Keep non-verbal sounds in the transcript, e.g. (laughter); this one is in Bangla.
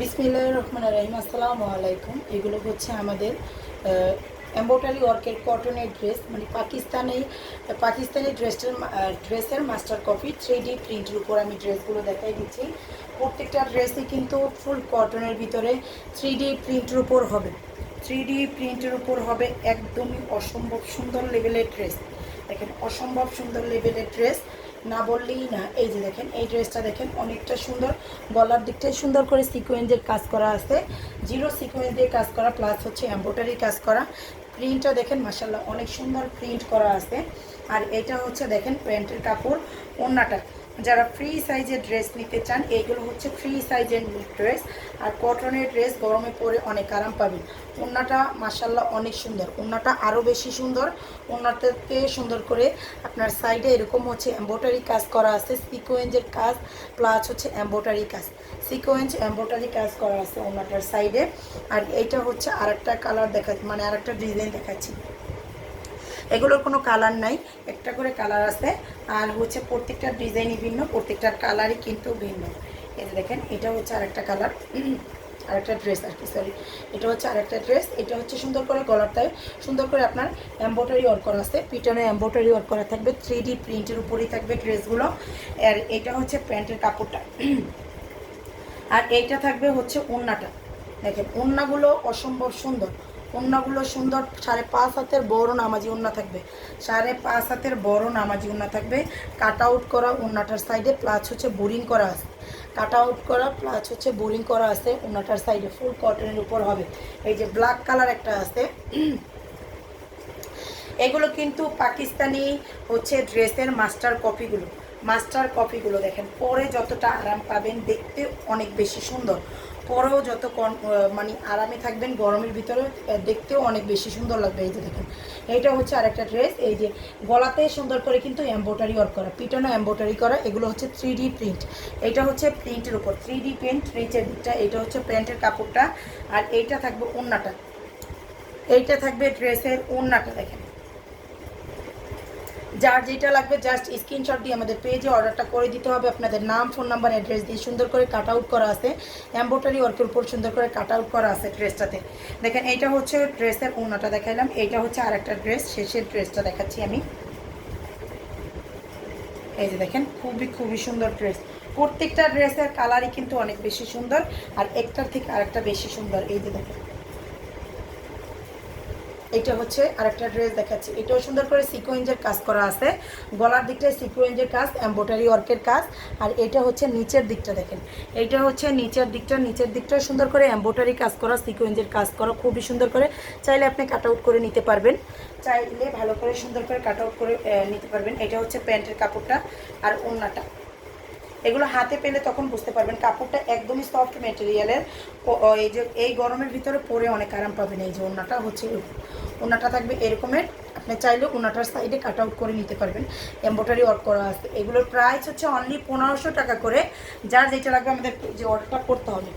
বিসমিল্লাহ রহমান রাহিম, আসসালামু আলাইকুম। এগুলো হচ্ছে আমাদের এম্বোটারি ওয়ার্কের কটনের ড্রেস মানে পাকিস্তানে, পাকিস্তানি ড্রেসের ড্রেসের মাস্টার কপি থ্রি ডি প্রিন্টের উপর আমি ড্রেসগুলো দেখাই দিচ্ছি। প্রত্যেকটা ড্রেসই কিন্তু ফুল কটনের ভিতরে থ্রি ডি প্রিন্টের উপর হবে। থ্রি ডি প্রিন্টের উপর হবে একদমই অসম্ভব সুন্দর লেভেলের ড্রেস দেখেন, অসম্ভব সুন্দর লেভেলের ড্রেস না বললেই না। এই যে দেখেন, এই ড্রেসটা দেখেন, অনেকটা সুন্দর। গলার দিকটাই সুন্দর করে সিকোয়েন্সের কাজ করা আছে। জিরো সিকোয়েন্স দিয়ে কাজ করা প্লাস হচ্ছে এম্ব্রয়ডারি কাজ করা। প্রিন্টটা দেখেন মাসাল্লাহ অনেক সুন্দর প্রিন্ট করা আছে। আর এটা হচ্ছে, দেখেন, প্যান্টের কাপড়, ওড়নাটা। যারা ফ্রি সাইজের ড্রেস নিতে চান, এইগুলো হচ্ছে ফ্রি সাইজের ড্রেস আর কটনের ড্রেস গরমে পরে অনেক আরাম পাবেন ওড়নাটা মাসাল্লাহ অনেক সুন্দর। ওড়নাটা আরও বেশি সুন্দর। ওড়নাটাতে সুন্দর করে আপনার সাইডে এরকম হচ্ছে এম্ব্রয়ডারি কাজ করা আছে সিকোয়েন্সের কাজ প্লাস হচ্ছে এম্ব্রয়ডারি কাজ। সিকোয়েন্স এম্ব্রয়ডারি কাজ করা আছে ওড়নাটার সাইডে আর এইটা হচ্ছে আরেকটা কালার দেখা মানে আরেকটা ডিজাইন দেখাচ্ছি। এগুলোর কোনো কালার নাই। একটা করে কালার আছে। আর হচ্ছে প্রত্যেকটা ডিজাইনই ভিন্ন প্রত্যেকটার কালারই কিন্তু ভিন্ন। এই যে দেখেন, এটা হচ্ছে আরেকটা কালার। (clears throat) আরেকটা ড্রেস আর কি সরি এটা হচ্ছে আরেকটা ড্রেস এটা হচ্ছে সুন্দর করে গলারটায় সুন্দর করে আপনার এম্ব্রয়ডারি ওয়ার্ক করা আছে। পিটনে এম্ব্রয়ডারি ওয়ার্ক করা থাকবে। থ্রি ডি প্রিন্টের উপরেই থাকবে ড্রেসগুলো আর এটা হচ্ছে প্যান্টের কাপড়টা। (clears throat) আর এইটা থাকবে হচ্ছে ওড়নাটা। দেখেন, ওড়নাগুলো অসম্ভব সুন্দর। ওড়নাগুলো সুন্দর, সাড়ে পাঁচ হাতের বড় নামাজি ওড়না থাকবে। সাড়ে পাঁচ হাতের বড় নামাজি ওড়না থাকবে। কাট আউট করা ওড়নাটার সাইডে, প্লাস হচ্ছে বোরিং করা আছে। কাট আউট করা, প্লাস হচ্ছে বোরিং করা আছে ওড়নাটার সাইডে, ফুল কটনের উপর হবে। এই যে ব্ল্যাক কালার একটা আছে। এগুলো কিন্তু পাকিস্তানি হচ্ছে ড্রেসের মাস্টার কপিগুলো। মাস্টার কপিগুলো দেখেন, পরে যতটা আরাম পাবেন দেখতে অনেক বেশি সুন্দর। পরেও যত মানে আরামে থাকবেন, গরমের ভিতরে দেখতেও অনেক বেশি সুন্দর লাগবে এই যে দেখেন। এইটা হচ্ছে আরেকটা ড্রেস, এই যে গলাতে সুন্দর করে কিন্তু এম্ব্রয়ডারি ওয়ার্ক করা, পিটানো এম্ব্রয়ডারি করা, এগুলো হচ্ছে থ্রি ডি প্রিন্ট এইটা হচ্ছে প্রিন্টের উপর থ্রি ডি প্রিন্ট নিচের দিকটা এইটা হচ্ছে প্যান্টের কাপড়টা, আর এইটা থাকবে ওড়নাটা। এইটা থাকবে ড্রেসের ওড়নাটা, দেখেন। যার যেটা লাগবে জাস্ট স্ক্রিনশট দিয়ে আমাদের পেজে অর্ডারটা করে দিতে হবে। আপনাদের নাম ফোন নাম্বার অ্যাড্রেস দিয়ে সুন্দর করে কাট আউট করা আছে। এম্ব্রয়ডারি ওয়ার্কের উপর সুন্দর করে কাট আউট করা আছে ড্রেসটাতে দেখেন, এইটা হচ্ছে ড্রেসের ওনাটা দেখাইলাম। এইটা হচ্ছে আরেকটা ড্রেস শেষের ড্রেসটা দেখাচ্ছি আমি। এই যে দেখেন, খুবই খুবই সুন্দর ড্রেস প্রত্যেকটা ড্রেসের কালারই কিন্তু অনেক বেশি সুন্দর, আর একটার থেকে আরেকটা বেশি সুন্দর। এই যে দেখেন। এটা হচ্ছে আরেকটা ড্রেস দেখাচ্ছি। এটাও সুন্দর করে সিকোয়েন্সের কাজ করা আছে। গলার দিকটায় সিকোয়েন্সের কাজ, এম্ব্রয়ডারি ওয়ার্কের কাজ, আর এটা হচ্ছে নিচের দিকটা দেখেন। এইটা হচ্ছে নিচের দিকটা নিচের দিকটা সুন্দর করে এম্ব্রয়ডারি কাজ করা সিকোয়েন্সের কাজ করা, খুবই সুন্দর করে। চাইলে আপনি কাট আউট করে নিতে পারবেন। চাইলে ভালো করে সুন্দর করে কাট আউট করে নিতে পারবেন। এটা হচ্ছে প্যান্টের কাপড়টা আর ওড়নাটা এগুলো হাতে পেলে তখন বুঝতে পারবেন কাপড়টা একদমই সফট মেটেরিয়ালের এই যে, এই গরমের ভিতরে পরে অনেক আরাম পাবেন। এই যে ওনাটা হচ্ছে। ওনাটা থাকবে এরকমের। আপনি চাইলে ওনাটার সাইডে কাট আউট করে নিতে পারবেন। এম্ব্রয়ডারি ওয়ার্ক করা আছে। এগুলোর প্রাইস হচ্ছে অনলি পনেরোশো টাকা করে। যার যেটা লাগবে আমাদের যে অর্ডারটা করতে হবে।